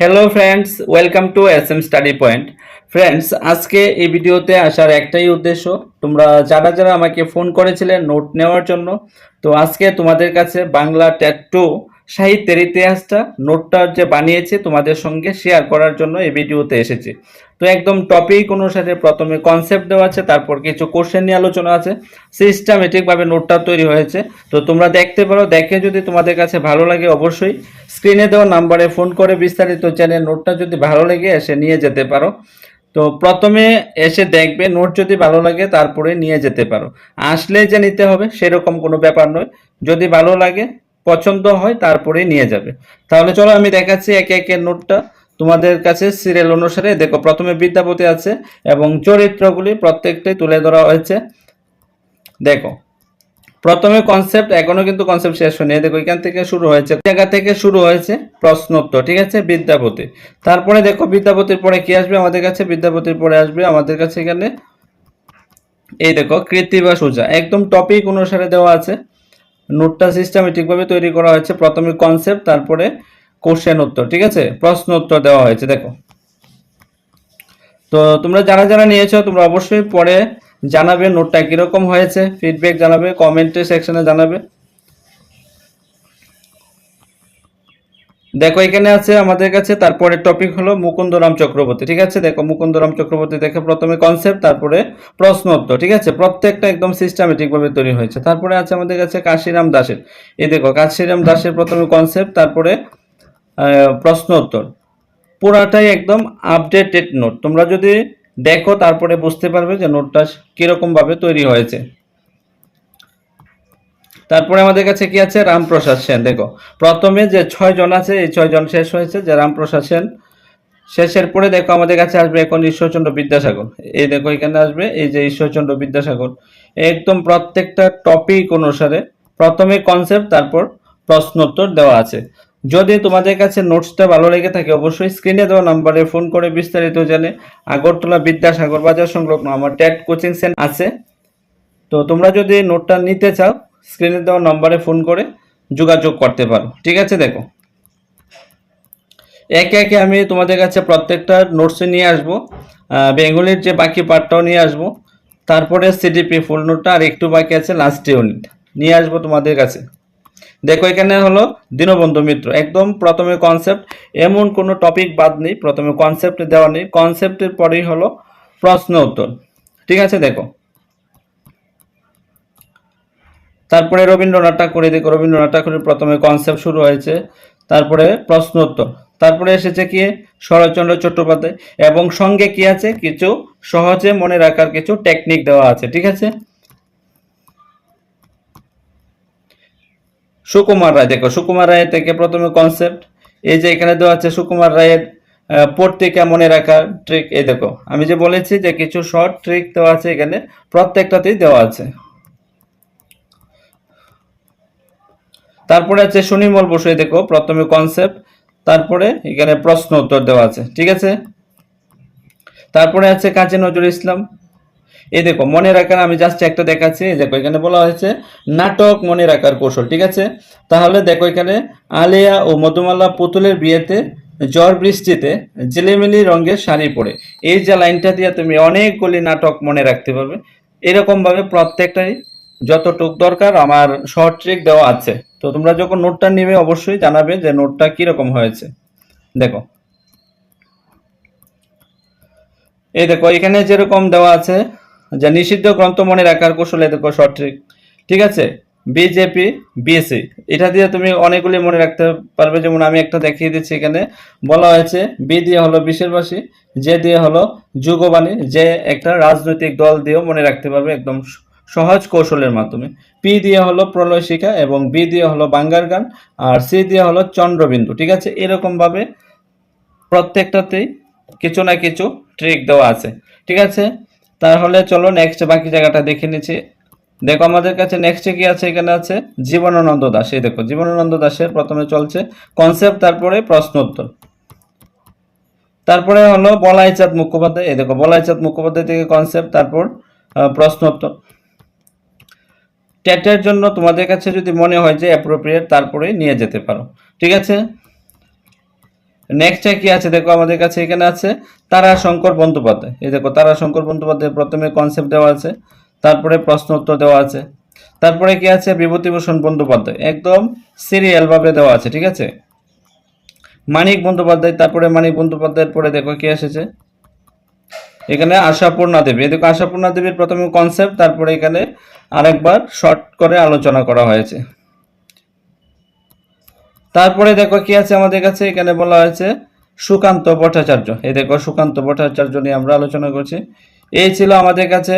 Hello friends welcome to S M study point friends আজকে এই ভিডিওতে আসার একটাই উদ্দেশ্য, তোমরা যারা যারা আমাকে ফোন করেছিলে নোট নেওয়ার জন্য, তো আজকে তোমাদের কাছে বাংলা ট্যাটু সাহিত্যের ইতিহাসটা নোটটা যে বানিয়েছে তোমাদের সঙ্গে শেয়ার করার জন্য এই ভিডিওতে এসেছি। তো একদম টপিক অনুসারে প্রথমে কনসেপ্ট দেওয়া আছে, তারপর কিছু কোশ্চেন নিয়ে আলোচনা আছে। সিস্টেমেটিকভাবে নোটটা তৈরি হয়েছে। তো তোমরা দেখতে পারো, দেখে যদি তোমাদের কাছে ভালো লাগে অবশ্যই স্ক্রিনে দেওয়া নাম্বারে ফোন করে বিস্তারিত চ্যানেল নোটটা যদি ভালো লেগে এসে নিয়ে যেতে পারো। তো প্রথমে এসে দেখবে নোট যদি ভালো লাগে তারপরে নিয়ে যেতে পারো। আসলে যে নিতে হবে সেরকম কোনো ব্যাপার নয়। যদি ভালো লাগে, পছন্দ হয় তারপরে নিয়ে যাবে। তাহলে চলো আমি দেখাচ্ছি একে একে নোটটা। তোমাদের কাছে সিরিয়াল অনুসারে, দেখো, প্রথমে বিদ্যাপতি আছে এবং চরিত্রগুলি প্রত্যেকটাই তুলে ধরা হয়েছে। দেখো, প্রথমে কনসেপ্ট এখনও কিন্তু কনসেপ্ট শেষ হয়নি। দেখো, এখান থেকে শুরু হয়েছে জায়গা থেকে শুরু হয়েছে? প্রশ্নোত্তর, ঠিক আছে? বিদ্যাপতি। তারপরে দেখো, বিদ্যাপতির পরে কি আসবে? আমাদের কাছে বিদ্যাপতির পরে আসবে, আমাদের কাছে এখানে এই দেখো কৃতি বা সোজা। একদম টপিক অনুসারে দেওয়া আছে। নোটটা সিস্টেমেটিকভাবে তৈরি করা হয়েছে প্রথমে কনসেপ্ট তারপরে কোশ্চেন উত্তর, ঠিক আছে? প্রশ্ন উত্তর দেওয়া হয়েছে, দেখো। তো তোমরা যারা যারা নিয়েছো, তোমরা অবশ্যই পরে জানাবে, নোটটা কীরকম হয়েছে ফিডব্যাক জানাবে কমেন্টে সেকশনে জানাবে। দেখো, এখানে আছে আমাদের কাছে, তারপরে টপিক হলো মুকুন্দরাম চক্রবর্তী, ঠিক আছে? দেখো, মুকুন্দরাম চক্রবর্তী দেখে প্রথমে কনসেপ্ট তারপরে প্রশ্ন উত্তর, ঠিক আছে? প্রত্যেকটা একদম সিস্টেমেটিক ভাবে তৈরি হয়েছে। তারপরে আছে আমাদের কাছে কাশিরাম দাসের। এই দেখো, কাশিরাম দাসের প্রথমে কনসেপ্ট তারপরে প্রশ্ন উত্তর। পুরাটাই একদম আপডেটেড নোট তোমরা যদি দেখো, তারপরে বুঝতে পারবে যে নোটটা কীরকম ভাবে তৈরি হয়েছে। তারপরে আমাদের কাছে কি আছে? রামপ্রসাদ সেন। দেখো, প্রথমে যে ছয় জন আছে, এই ছয় জন শেষ হয়েছে। যে রামপ্রসাদ সেন, শেষের পরে দেখো আমাদের কাছে আসবে এখন ঈশ্বরচন্দ্র বিদ্যাসাগর। এই দেখো, এখানে আসবে এই যে ঈশ্বরচন্দ্র বিদ্যাসাগর। একদম প্রত্যেকটা টপিক অনুসারে প্রথমে কনসেপ্ট তারপর প্রশ্নোত্তর দেওয়া আছে। যদি তোমাদের কাছে নোটসটা ভালো লেগে থাকে, অবশ্যই স্ক্রিনে দেওয়া নাম্বারে ফোন করে বিস্তারিত জানে আগরতলা বিদ্যাসাগর বাজার সংলগ্ন আমার ট্যাট কোচিং সেন্টার আছে। তো তোমরা যদি নোটটা নিতে চাও স্ক্রিনে দেওয়া নম্বরে ফোন করে যোগাযোগ করতে পারো। ঠিক আছে, দেখো। একে একে আমি তোমাদের কাছে প্রত্যেকটা নোটসে নিয়ে আসব। বেঙ্গলির যে বাকি পার্টটাও নিয়ে আসব। তারপরে সিডিপি ফুল নোটটা আর একটু বাকি আছে লাস্ট ইউনিট নিয়ে আসব তোমাদের কাছে। দেখো এখানে হলো দীনবন্ধু মিত্র। একদম প্রথমে কনসেপ্ট এমন কোনো টপিক বাদ নেই, প্রথমে কনসেপ্ট দেওয়া নেই। কনসেপ্টের পরেই হলো প্রশ্ন উত্তর। ঠিক আছে, দেখো। তারপরে রবীন্দ্রনাথ ঠাকুরে দেখো রবীন্দ্রনাথ ঠাকুরের প্রথমে কনসেপ্ট শুরু হয়েছে। তারপরে প্রশ্ন উত্তর। তারপরে এসেছে কি? শরৎচন্দ্র চট্টোপাধ্যায়। এবং সঙ্গে কি আছে? কিছু সহজে মনে রাখার কিছু টেকনিক দেওয়া আছে। ঠিক আছে? সুকুমার রায়, দেখো, সুকুমার রায়ের থেকে প্রথমে কনসেপ্ট এই যে এখানে দেওয়া আছে সুকুমার রায়ের পত্রিকা মনে রাখার ট্রিক এই দেখো, আমি যে বলেছি যে কিছু শর্ট ট্রিক দেওয়া আছে এখানে, প্রত্যেকটাতেই দেওয়া আছে। তারপরে আছে সুনির্মল বসু দেখো, প্রথমে কনসেপ্ট তারপরে এখানে প্রশ্ন উত্তর দেওয়া আছে, ঠিক আছে? তারপরে আছে কাজী নজরুল ইসলাম এই দেখো মনে রাখার আমি জাস্ট একটা দেখাচ্ছি। এই দেখো, এখানে বলা হয়েছে, নাটক মনে রাখার কৌশল, ঠিক আছে? তাহলে দেখো এখানে, আলিয়া ও মধুমালা পুতুলের বিয়েতে ঝড় বৃষ্টিতে ঝিলিমিলি রঙের শাড়ি পরে। এই যে লাইনটা দিয়ে তুমি অনেকগুলি নাটক মনে রাখতে পারবে। এরকম ভাবে প্রত্যেকটাই যতটুক দরকার, আমার শর্ট ট্রিক দেওয়া আছে। তো তোমরা যখন নোটটা নিবে, অবশ্যই জানাবে যে নোটটা কীরকম হয়েছে। দেখো। এই দেখো, এখানে যেরকম দেওয়া আছে যে নিষিদ্ধ গ্রন্থ মনে রাখার কৌশলে শর্ট ট্রিক ঠিক আছে? বিজেপি বিএসসি এটা দিয়ে তুমি অনেকগুলি মনে রাখতে পারবে। যেমন আমি একটা দেখিয়ে দিচ্ছি এখানে। বলা হয়েছে বি দিয়ে হলো বিশেরবাসী যে দিয়ে হলো যুগবাণী। যে একটা রাজনৈতিক দল দিয়েও মনে রাখতে পারবে একদম সহজ কৌশলের মাধ্যমে। পি দিয়ে হলো প্রলয় শিখা এবং বি দিয়ে হলো বাঙ্গার গান। আর সি দিয়ে হলো চন্দ্রবিন্দু। ঠিক আছে? এরকমভাবে প্রত্যেকটাতেই কিছু না কিছু ট্রিক দেওয়া আছে। ঠিক আছে? তাহলে চলো নেক্সট বাকি জায়গাটা দেখে নিচ্ছি। দেখো আমাদের কাছে নেক্সটে কি আছে? এখানে আছে জীবনানন্দ দাস। এই দেখো জীবনানন্দ দাসের প্রথমে চলছে কনসেপ্ট তারপরে প্রশ্ন উত্তর তারপরে হলো বলাইচাঁদ মুখোপাধ্যায়। এই দেখো বলাইচাঁদ মুখোপাধ্যায় থেকে কনসেপ্ট তারপর আহ, প্রশ্ন উত্তর টেটের জন্য তোমাদের কাছে যদি মনে হয় যে অ্যাপ্রোপ্রিয়েট তারপরে নিয়ে যেতে পারো। ঠিক আছে? নেক্সটে কি আছে? দেখো আমাদের কাছে এখানে আছে তারা শঙ্কর বন্দ্যোপাধ্যায়। এই দেখো তারা শঙ্কর বন্দ্যোপাধ্যায় প্রথমে কনসেপ্ট দেওয়া আছে, তারপরে প্রশ্ন উত্তর দেওয়া আছে, তারপরে কি আছে? বিভূতিভূষণ বন্দ্যোপাধ্যায়। একদম সিরিয়াল ভাবে দেওয়া আছে, ঠিক আছে? মানিক বন্দ্যোপাধ্যায়, তারপরে মানিক বন্দ্যোপাধ্যায়ের পরে দেখো কি এসেছে? এখানে আশাপূর্ণা দেবী। দেখো আশাপূর্ণা দেবীর প্রথমে কনসেপ্ট তারপরে এখানে আরেকবার শর্ট করে আলোচনা করা হয়েছে। তারপরে দেখো কি আছে আমাদের কাছে? এখানে বলা হয়েছে সুকান্ত ভট্টাচার্য। এই দেখো সুকান্ত ভট্টাচার্য নিয়ে আমরা আলোচনা করছি। এই ছিল আমাদের কাছে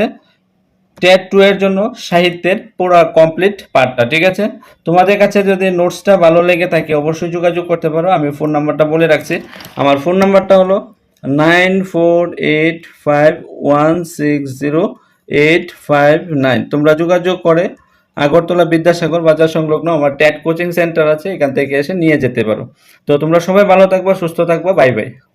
টেট টু এর জন্য সাহিত্যের পুরো কমপ্লিট পার্টটা ঠিক আছে? তোমাদের কাছে যদি নোটসটা ভালো লেগে থাকে, অবশ্যই যোগাযোগ করতে পারো। আমি ফোন নাম্বারটা বলে রাখছি। আমার ফোন নাম্বারটা হলো nine four eight five one six zero eight five nine তোমরা যোগাযোগ করে আগরতলা বিদ্যাসাগর বাজার সংলগ্ন আমার ট্যাট কোচিং সেন্টার আছে, এখান থেকে এসে নিয়ে যেতে পারো। তো তোমরা সবাই ভালো থাকবা, সুস্থ থাকবা, বাই বাই।